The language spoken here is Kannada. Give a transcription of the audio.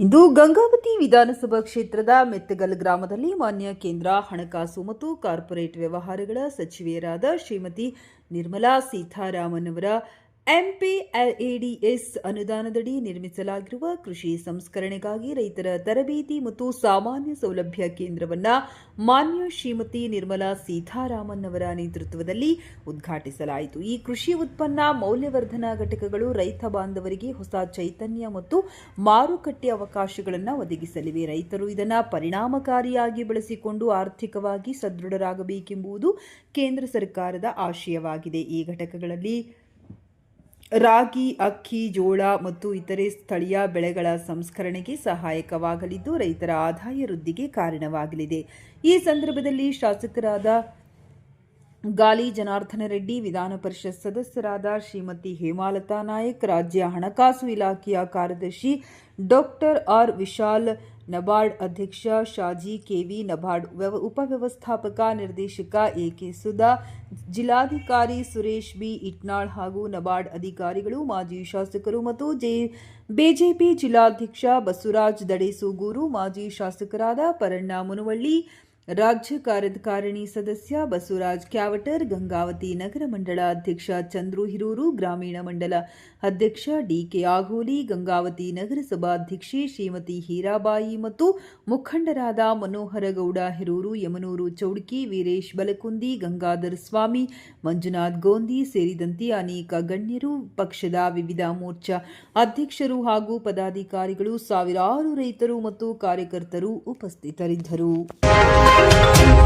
ಇಂದು ಗಂಗಾವತಿ ವಿಧಾನಸಭಾ ಕ್ಷೇತ್ರದ ಮೆತ್ತಗಲ್ ಗ್ರಾಮದಲ್ಲಿ ಮಾನ್ಯ ಕೇಂದ್ರ ಹಣಕಾಸು ಮತ್ತು ಕಾರ್ಪೊರೇಟ್ ವ್ಯವಹಾರಗಳ ಸಚಿವೆಯರಾದ ಶ್ರೀಮತಿ ನಿರ್ಮಲಾ ಸೀತಾರಾಮನ್ ಅವರ ಎಂಪಿಎಡಿಎಸ್ ಅನುದಾನದಡಿ ನಿರ್ಮಿಸಲಾಗಿರುವ ಕೃಷಿ ಸಂಸ್ಕರಣೆಗಾಗಿ ರೈತರ ತರಬೇತಿ ಮತ್ತು ಸಾಮಾನ್ಯ ಸೌಲಭ್ಯ ಕೇಂದ್ರವನ್ನ ಮಾನ್ಯ ಶ್ರೀಮತಿ ನಿರ್ಮಲಾ ಸೀತಾರಾಮನ್ ಅವರ ನೇತೃತ್ವದಲ್ಲಿ ಉದ್ಘಾಟಿಸಲಾಯಿತು. ಈ ಕೃಷಿ ಉತ್ಪನ್ನ ಮೌಲ್ಯವರ್ಧನಾ ಘಟಕಗಳು ರೈತ ಬಾಂಧವರಿಗೆ ಹೊಸ ಚೈತನ್ಯ ಮತ್ತು ಮಾರುಕಟ್ಟೆ ಅವಕಾಶಗಳನ್ನು ಒದಗಿಸಲಿವೆ. ರೈತರು ಇದನ್ನು ಪರಿಣಾಮಕಾರಿಯಾಗಿ ಬಳಸಿಕೊಂಡು ಆರ್ಥಿಕವಾಗಿ ಸದೃಢರಾಗಬೇಕೆಂಬುದು ಕೇಂದ್ರ ಸರ್ಕಾರದ ಆಶಯವಾಗಿದೆ. ಈ ಘಟಕಗಳಲ್ಲಿ ರಾಗಿ, ಅಕ್ಕಿ, ಜೋಳ ಮತ್ತು ಇತರೆ ಸ್ಥಳೀಯ ಬೆಳೆಗಳ ಸಂಸ್ಕರಣೆಗೆ ಸಹಾಯಕವಾಗಲಿದ್ದು ರೈತರ ಆದಾಯ ವೃದ್ಧಿಗೆ ಕಾರಣವಾಗಲಿದೆ. ಈ ಸಂದರ್ಭದಲ್ಲಿ ಶಾಸಕರಾದ ಗಾಲಿ ಜನಾರ್ದನ ರೆಡ್ಡಿ, ವಿಧಾನ ಪರಿಷತ್ ಸದಸ್ಯರಾದ ಶ್ರೀಮತಿ ಹೇಮಾಲತಾ ನಾಯಕ್, ರಾಜ್ಯ ಹಣಕಾಸು ಇಲಾಖೆಯ ಕಾರ್ಯದರ್ಶಿ ಡಾಕ್ಟರ್ ಆರ್ ವಿಶಾಲ್ ನಬಾರ್ಡ್ ಅಧ್ಯಕ್ಷ ಶಾಜಿ ಕೆವಿ ನಬಾರ್ಡ್ ವ್ಯವ- ಉಪವ್ಯವಸ್ಥಾಪಕ ನಿರ್ದೇಶಕ ಎಕೆ ಸುಧಾ, ಜಿಲ್ಲಾಧಿಕಾರಿ ಸುರೇಶ್ ಬಿ ಇಟ್ನಾಳ್ ಹಾಗೂ ನಬಾರ್ಡ್ ಅಧಿಕಾರಿಗಳು, ಮಾಜಿ ಶಾಸಕರು ಮತ್ತು ಜೆ, ಬಿಜೆಪಿ ಜಿಲ್ಲಾಧ್ಯಕ್ಷ ಬಸವರಾಜ್ ದಡೇಸೂಗೂರು, ಮಾಜಿ ಶಾಸಕರಾದ ಪರಣ್ಣ ಮುನವಳ್ಳಿ ರಾಜ್ಯ ಕಾರ್ಯಕಾರಿಣಿ ಸದಸ್ಯ ಬಸವರಾಜ್ ಕ್ಯಾವಟರ್, ಗಂಗಾವತಿ ನಗರ ಮಂಡಳ ಅಧ್ಯಕ್ಷ ಚಂದ್ರು ಹಿರೂರು, ಗ್ರಾಮೀಣ ಮಂಡಲ ಅಧ್ಯಕ್ಷ ಡಿಕೆ ಆಗೋಲಿ, ಗಂಗಾವತಿ ನಗರಸಭಾ ಅಧ್ಯಕ್ಷೆ ಶ್ರೀಮತಿ ಹೀರಾಬಾಯಿ ಮತ್ತು ಮುಖಂಡರಾದ ಮನೋಹರ ಗೌಡ ಹಿರೂರು, ಯಮನೂರು ಚೌಡ್ಕಿ, ವೀರೇಶ್ ಬಲಕುಂದಿ, ಗಂಗಾಧರ್ ಸ್ವಾಮಿ, ಮಂಜುನಾಥ್ ಗೋಂದಿ ಸೇರಿದಂತೆ ಅನೇಕ ಗಣ್ಯರು ಪಕ್ಷದ ವಿವಿಧ ಮೋರ್ಚಾ ಅಧ್ಯಕ್ಷರು ಹಾಗೂ ಪದಾಧಿಕಾರಿಗಳು, ಸಾವಿರಾರು ರೈತರು ಮತ್ತು ಕಾರ್ಯಕರ್ತರು ಉಪಸ್ಥಿತರಿದ್ದರು. Thank you.